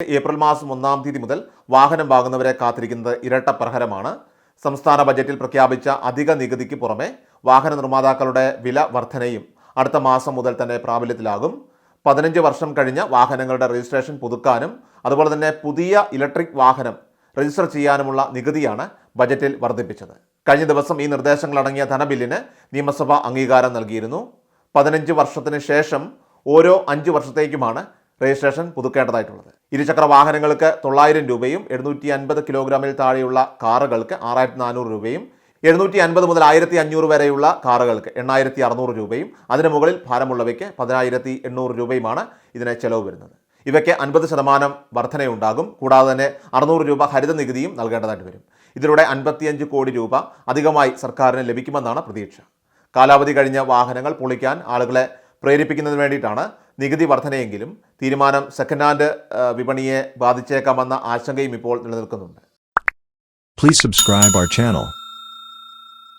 April മാസം ഒന്നാം തീയതി മുതൽ വാഹനം വാങ്ങുന്നവരെ കാത്തിരിക്കുന്നത് ഇരട്ട പ്രഹരമാണ്. സംസ്ഥാന ബജറ്റിൽ പ്രഖ്യാപിച്ച അധിക നികുതിക്ക് പുറമെ വാഹന നിർമ്മാതാക്കളുടെ വില വർധനയും അടുത്ത മാസം മുതൽ തന്നെ പ്രാബല്യത്തിലാകും. പതിനഞ്ച് വർഷം കഴിഞ്ഞ വാഹനങ്ങളുടെ രജിസ്ട്രേഷൻ പുതുക്കാനും അതുപോലെ തന്നെ പുതിയ ഇലക്ട്രിക് വാഹനം രജിസ്റ്റർ ചെയ്യാനുമുള്ള നികുതിയാണ് ബജറ്റിൽ വർദ്ധിപ്പിച്ചത്. കഴിഞ്ഞ ദിവസം ഈ നിർദ്ദേശങ്ങളടങ്ങിയ ധനബില്ലിന് നിയമസഭ അംഗീകാരം നൽകിയിരുന്നു. പതിനഞ്ച് വർഷത്തിന് ശേഷം ഓരോ അഞ്ച് വർഷത്തേക്കുമാണ് രജിസ്ട്രേഷൻ പുതുക്കേണ്ടതായിട്ടുള്ളത്. ഇരുചക്ര വാഹനങ്ങൾക്ക് തൊള്ളായിരം രൂപയും എഴുന്നൂറ്റി അൻപത് കിലോഗ്രാമിൽ താഴെയുള്ള കാറുകൾക്ക് ആറായിരത്തി നാനൂറ് രൂപയും എഴുന്നൂറ്റി അൻപത് മുതൽ ആയിരത്തി അഞ്ഞൂറ് വരെയുള്ള കാറുകൾക്ക് എണ്ണായിരത്തി അറുന്നൂറ് രൂപയും അതിന് മുകളിൽ ഭാരമുള്ളവയ്ക്ക് പതിനായിരത്തി എണ്ണൂറ് രൂപയുമാണ് ഇതിന് ചെലവ് വരുന്നത്. ഇവയ്ക്ക് അൻപത് ശതമാനം വർധനയുണ്ടാകും കൂടാതെ തന്നെ അറുന്നൂറ് രൂപ ഹരിത നികുതിയും നൽകേണ്ടതായിട്ട് വരും. ഇതിലൂടെ അൻപത്തിയഞ്ച് കോടി രൂപ അധികമായി സർക്കാരിന് ലഭിക്കുമെന്നാണ് പ്രതീക്ഷ. കാലാവധി കഴിഞ്ഞ വാഹനങ്ങൾ പൊളിക്കാൻ ആളുകളെ പ്രേരിപ്പിക്കുന്നതിന് വേണ്ടിയിട്ടാണ് നികുതി വർധനയെങ്കിലും തീരുമാനം സെക്കൻഡ് ഹാൻഡ് വിപണിയെ ബാധിച്ചേക്കാമെന്ന ആശങ്കയും ഇപ്പോൾ നിലനിൽക്കുന്നുണ്ട് Please subscribe our channel.